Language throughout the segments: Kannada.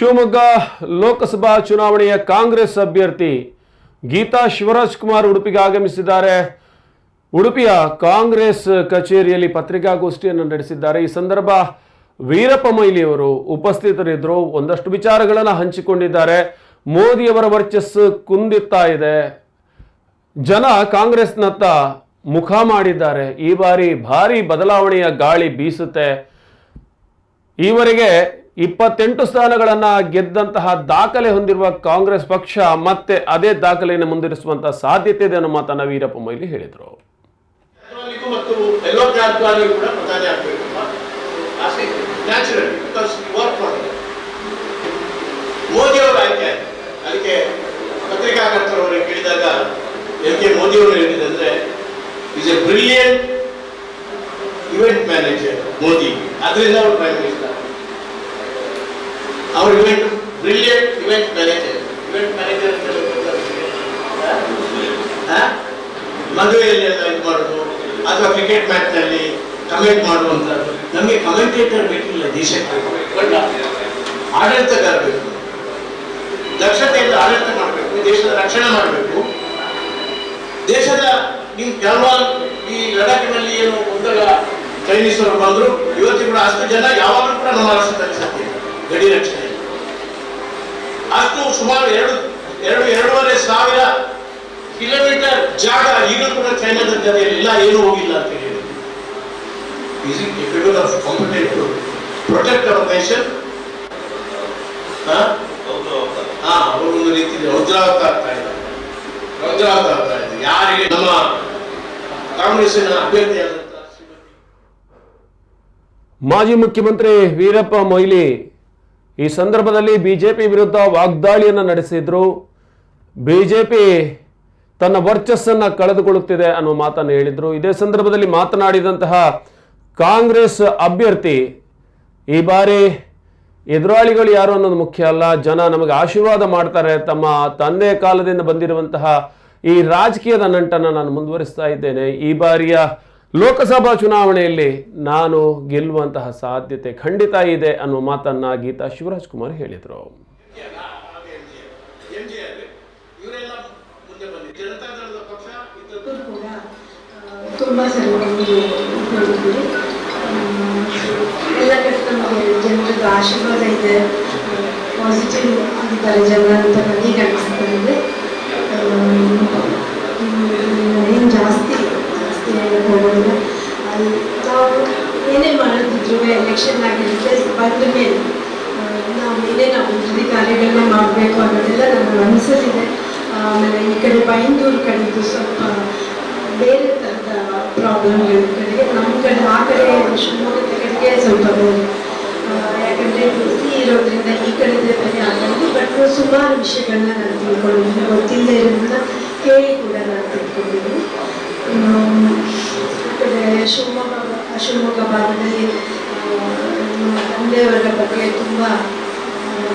ಶಿವಮೊಗ್ಗ ಲೋಕಸಭಾ ಚುನಾವಣೆಯ ಕಾಂಗ್ರೆಸ್ ಅಭ್ಯರ್ಥಿ ಗೀತಾ ಶಿವರಾಜ್ ಕುಮಾರ್ ಉಡುಪಿಗೆ ಆಗಮಿಸಿದ್ದಾರೆ. ಉಡುಪಿಯ ಕಾಂಗ್ರೆಸ್ ಕಚೇರಿಯಲ್ಲಿ ಪತ್ರಿಕಾಗೋಷ್ಠಿಯನ್ನು ನಡೆಸಿದ್ದಾರೆ. ಈ ಸಂದರ್ಭ ವೀರಪ್ಪ ಮೊಯ್ಲಿಯವರು ಉಪಸ್ಥಿತರಿದ್ದರು. ಒಂದಷ್ಟು ವಿಚಾರಗಳನ್ನು ಹಂಚಿಕೊಂಡಿದ್ದಾರೆ. ಮೋದಿಯವರ ವರ್ಚಸ್ಸು ಕುಂದಿತ್ತಾ ಇದೆ. ಜನ ಕಾಂಗ್ರೆಸ್ನತ್ತ ಮುಖ ಮಾಡಿದ್ದಾರೆ. ಈ ಬಾರಿ ಭಾರಿ ಬದಲಾವಣೆಯ ಗಾಳಿ ಬೀಸುತ್ತೆ. ಈವರೆಗೆ ಇಪ್ಪತ್ತೆಂಟು ಸ್ಥಾನಗಳನ್ನು ಗೆದ್ದಂತಹ ದಾಖಲೆ ಹೊಂದಿರುವ ಕಾಂಗ್ರೆಸ್ ಪಕ್ಷ ಮತ್ತೆ ಅದೇ ದಾಖಲೆಯನ್ನು ಮುಂದುವರಿಸುವಂತಹ ಸಾಧ್ಯತೆ ಇದೆ ಅನ್ನೋ ಮಾತನ್ನ ವೀರಪ್ಪ ಮೊಯ್ಲಿ ಹೇಳಿದರು. ಮೋದಿ ಅದರಿಂದ ಅವರು ಪ್ರೈಮ್ ಅವರು event brilliant event manager event manager ಅಂತ? ಮದುವೆಯಲ್ಲಿ ಎಲ್ಲ ಇದು ಮಾಡೋದು, ಅಥವಾ ಕ್ರಿಕೆಟ್ ಮ್ಯಾಚ್ನಲ್ಲಿ ಕಮೆಂಟ್ ಮಾಡುವಂಥದ್ದು ನಮಗೆ ಕಮೆಂಟೇಟರ್ ಬೇಕಿಲ್ಲ ದೇಶಕ್ಕೆ. ಆಡಳಿತಗಾರ ಬೇಕು ದಕ್ಷತೆಯಿಂದ ಆಡಳಿತ ಮಾಡಬೇಕು, ದೇಶದ ರಕ್ಷಣೆ ಮಾಡಬೇಕು. ದೇಶದ ನೀವು ಗಲ್ವಾನ್ ಈ ಲಡಾಖ್ನಲ್ಲಿ ಏನು ಗೊಂದಲ ಚೈನೀಸರು ಬಂದ್ರು, ಇವತ್ತಿಗೂ ಅಷ್ಟು ಜನ ಯಾವಾಗಲೂ ಕೂಡ ನಮ್ಮ ರಾಷ್ಟ್ರದಲ್ಲಿ ಸತ್ಯ. ಗಡಿ ರಕ್ಷಣೆ ಅಷ್ಟು ಸುಮಾರು ಎರಡು ಎರಡು, ಎರಡೂವರೆ ಸಾವಿರ ಕಿಲೋಮೀಟರ್ ಜಾಗ ಈಗ ಕೂಡ ಚೈನಾದ ಜೊತೆಯಲ್ಲಿ ಇಲ್ಲ, ಏನೂ ಹೋಗಿಲ್ಲ ಅಂತ ಹೇಳಿ. ಪ್ರೊಟೆಕ್ಟ್ ಅವರ್ ನೇಷನ್ ಹಾ? ಅವರು ಒಂದು ರೀತಿ ರೌದ್ರಾವತ ಆಗ್ತಾ ಇದ್ದಾರೆ ರೌದ್ರಾವತ ಆಗ್ತಾ ಇದೆ. ಯಾರಿಗೆ? ನಮ್ಮ ಮಾಜಿ ಮುಖ್ಯಮಂತ್ರಿ ವೀರಪ್ಪ ಮೊಯ್ಲಿ ಈ ಸಂದರ್ಭದಲ್ಲಿ ಬಿಜೆಪಿ ವಿರುದ್ಧ ವಾಗ್ದಾಳಿಯನ್ನು ನಡೆಸಿದ್ರು. ಬಿಜೆಪಿ ತನ್ನ ವರ್ಚಸ್ಸನ್ನು ಕಳೆದುಕೊಳ್ಳುತ್ತಿದೆ ಅನ್ನೋ ಮಾತನ್ನು ಹೇಳಿದರು. ಇದೇ ಸಂದರ್ಭದಲ್ಲಿ ಮಾತನಾಡಿದಂತಹ ಕಾಂಗ್ರೆಸ್ ಅಭ್ಯರ್ಥಿ ಈ ಬಾರಿ ಎದುರಾಳಿಗಳು ಯಾರು ಅನ್ನೋದು ಮುಖ್ಯ ಅಲ್ಲ. ಜನ ನಮಗೆ ಆಶೀರ್ವಾದ ಮಾಡ್ತಾರೆ. ತಮ್ಮ ತಂದೆ ಕಾಲದಿಂದ ಬಂದಿರುವಂತಹ ಈ ರಾಜಕೀಯದ ನಂಟನ್ನು ನಾನು ಮುಂದುವರಿಸ್ತಾ ಇದ್ದೇನೆ. ಈ ಬಾರಿಯ ಲೋಕಸಭಾ ಚುನಾವಣೆಯಲ್ಲಿ ನಾನು ಗೆಲ್ಲುವಂತಹ ಸಾಧ್ಯತೆ ಖಂಡಿತ ಇದೆ ಅನ್ನುವ ಮಾತನ್ನ ಗೀತಾ ಶಿವರಾಜ್ ಕುಮಾರ್ ಹೇಳಿದರು. ಆಶೀರ್ವಾದ ಇದೆ. ಪಾಸಿಟಿವ್ ಆಗಿದ್ದಾರೆ ಜನ ಅಂತ ನನಗೆ ಅನಿಸ್ತಾ ಏನು ನಾವು ಏನೇ ಮಾಡೋದಿದ್ರು ಎಲೆಕ್ಷನ್ ಆಗಿರುತ್ತೆ ಬಂದ ಮೇಲೆ ನಾವು ಏನೇ ನಾವು ಅಭಿವೃದ್ಧಿ ಕಾರ್ಯಗಳನ್ನ ಮಾಡಬೇಕು ಅನ್ನೋದೆಲ್ಲ ನಮ್ಮ ಮನಸ್ಸಲ್ಲಿದೆ. ಆಮೇಲೆ ಈ ಕಡೆ ಬೈಂದೂರು ಕಡೆದು ಸ್ವಲ್ಪ ಬೇರೆ ಥರದ ಪ್ರಾಬ್ಲಮ್ಗಳ ಕಡೆಗೆ. ನಮ್ಮ ಕಡೆ ಆ ಕಡೆ ಶಿವಮೊಗ್ಗದ ಕಡೆಗೆ ಸ್ವಲ್ಪ ಬೇರೆ ಯಾಕಂದರೆ ಬಿಸಿ ಇರೋದ್ರಿಂದ ಈ ಕಡೆ ಬೇರೆ ಆಗೋದು ಬಟ್ ಸುಮಾರು ವಿಷಯಗಳನ್ನ ನಾನು ತಿಳ್ಕೊಂಡಿದ್ದೀನಿ. ಗೊತ್ತಿಲ್ಲದೆ ಇರೋದನ್ನ ಕೇಳಿ ಕೂಡ ನಾನು ತಿಳ್ಕೊಂಡಿದ್ದೀನಿ. ಆ ಕಡೆ ಶಿವಮೊಗ್ಗ ಶಿವಮೊಗ್ಗ ಭಾಗದಲ್ಲಿ ತಂದೆಯವರ ಬಗ್ಗೆ ತುಂಬ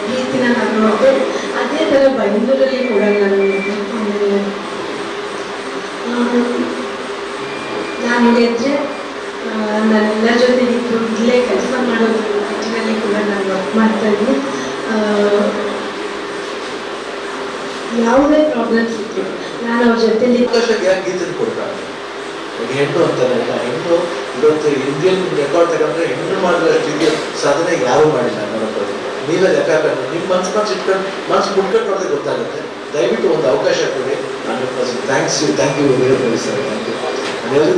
ಪ್ರೀತಿನ ನಾನು ನೋಡಿದೆ ಅದೇ ಥರ ಬೈಂದೂರಲ್ಲಿ ಕೂಡ ನಾನು ನಾನು ಗೆದ್ರೆ ನನ್ನೆಲ್ಲ ಜೊತೆ ಇದ್ದು ಇಲ್ಲೇ ಕೆಲಸ ಮಾಡೋದು ನಿಟ್ಟಿನಲ್ಲಿ ಕೂಡ ನಾನು ವರ್ಕ್ ಮಾಡ್ತಾ ಇದ್ದೀನಿ. ಯಾವುದೇ ಪ್ರಾಬ್ಲಮ್ಸ್ ಇದ್ರು ನಾನು ಅವ್ರ ಜೊತೆಲಿ ಹೆಣ್ಣು ಇವತ್ತು ಇಂಡಿಯನ್ ರೆಕಾರ್ಡ್ ತಗೊಂಡ್ರೆ ಹೆಣ್ಣು ಮಾಡಿದಷ್ಟು ಇದು ಸಾಧನೆ ಯಾರು ಮಾಡಿಲ್ಲ ನೀವೇ ಲೆಕ್ಕ ಹಾಕೊಂಡು ನಿಮ್ಮ ಮನ್ಸು ಮನ್ಸು ಇಟ್ಕೊಂಡು, ಮನ್ಸು ಮುಟ್ಕೊಂಡು ನೋಡಿದ್ರೆ ಗೊತ್ತಾಗುತ್ತೆ. ದಯವಿಟ್ಟು ಒಂದು ಅವಕಾಶ ಕೊಡಿ. ನಾನು thanks thank you very very sir thank you